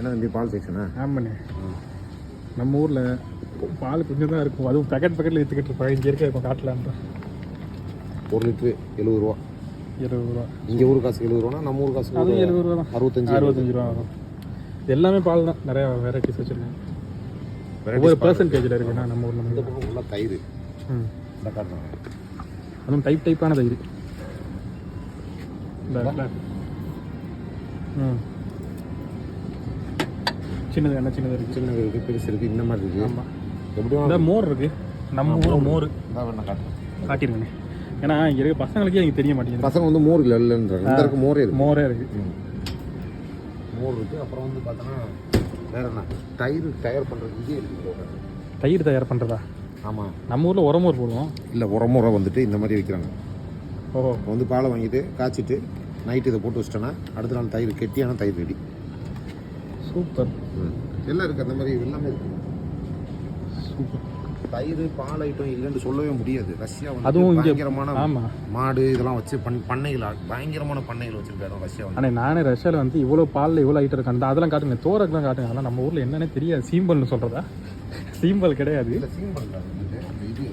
என்ன தம்பி பால் செக்ஷனா ஆமாண்ணே. நம்ம ஊரில் பால் கொஞ்சம் தான் இருக்கும். அதுவும் பேக்கெட் பேக்கெட்டில் விற்றுக்கிட்டு இருப்பாங்க. இங்கே இருக்க இப்போ காட்டலான்ற ஒரு லிட்ரு எழுபது ரூபா. இருபது ரூபா. இங்கே ஊர் காசு எழுபது ரூபா நம்ம ஊர் காசு அதுவும் எழுபது ரூபா தான். அறுபத்தஞ்சு அறுபத்தஞ்சு ரூபா வரும். எல்லாமே பால் தான். நிறையா வெரைட்டிஸ் வச்சுருக்கேன் ஒவ்வொரு பால் பர்சன்டேஜில் இருக்குண்ணா நம்ம ஊரில் இந்த பக்கம் ஃபுல்லாக தயிர். ம். இந்த காட்டுறாங்க அதுவும் டைப் டைப்பான தயிர்? ம். சின்னது என்ன சின்னது இருக்குது சின்ன இருக்குது பெருசு இருக்குது இந்த மாதிரி இருக்குது ஆமாம் எப்படி இந்த மோர் இருக்கு. நம்ம ஊர் மோர். வேணா காட்டுறேன் காட்டிருங்கண்ணே ஏன்னா இங்கே இருக்க பசங்களுக்கே எனக்கு தெரிய மாட்டேங்குது. பசங்க வந்து மோர் இல்லை இல்லைன்றாங்க இந்த இருக்கு மோரே இருக்கு. மோரே இருக்கு. ம். மோர் இருக்குது அப்புறம் வந்து பார்த்தோன்னா வேற என்ன? தயிர் தயார் பண்ணுறது இதே இருக்குது தயிர் தயார் பண்ணுறதா ஆமாம் நம்ம ஊரில் உரமோர் போடுவோம். இல்லை உரமுறை வந்துட்டு இந்த மாதிரி விற்கிறாங்க ஓஹோ. வந்து பாலை வாங்கிட்டு காய்ச்சிட்டு நைட்டு இதை போட்டு வச்சிட்டோன்னா அடுத்த நாள் தயிர் கெட்டியான தயிர் ரெடி. சூப்பர். எல்லாம் இருக்குது அந்த மாதிரி? எல்லாமே இருக்குது சூப்பர். தயிர் பால் ஐட்டம் இல்லைன்னு சொல்லவே முடியாது. ரஷ்யா வந்து அதுவும் பயங்கரமான மாடு இதெல்லாம் வச்சு பண் பண்ணைகள் பயங்கரமான பண்ணைகள் வச்சிருக்க இடம் ரஷ்யா வந்து. ஆனால் நானே ரஷ்யாவில் வந்து இவ்வளோ பாலில் இவ்வளோ ஐட்டம் இருக்கு. அந்த அதெல்லாம் காட்டுங்க. தோரக்கெல்லாம் காட்டுங்க. அதெல்லாம் நம்ம ஊரில் என்னன்னே தெரியாது. சீம்பல்னு சொல்கிறதா சீம்பல் கிடையாது. இல்லை சீம்பல் இது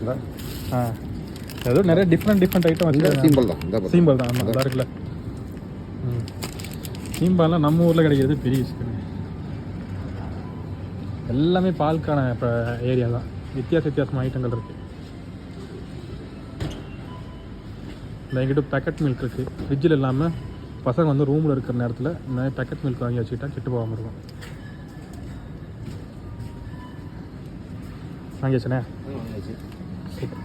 இந்த ஆ. ஏதோ நிறைய டிஃப்ரெண்ட் டிஃப்ரெண்ட் ஐட்டம் இந்த வச்சு சீம்பல் தான். சீம்பல் தான். ஆமாம் இருக்குல்ல. சீம்பால்லாம் நம்ம ஊரில் கிடைக்கிறது பெரிய விஷயம் எல்லாமே பாலுக்கான இப்போ ஏரியா தான். வித்தியாச வித்தியாசமான ஐட்டங்கள் இருக்குது இந்த எங்கிட்ட பேக்கெட் மில்க் இருக்குது ஃப்ரிட்ஜில் இல்லாமல் பசங்க வந்து ரூமில் இருக்கிற நேரத்தில் இந்த மாதிரி பேக்கெட் மில்க் வாங்கி வச்சுக்கிட்டா கெட்டு போகாமல் இருக்கும். வாங்கி வச்சனே. சூப்பர்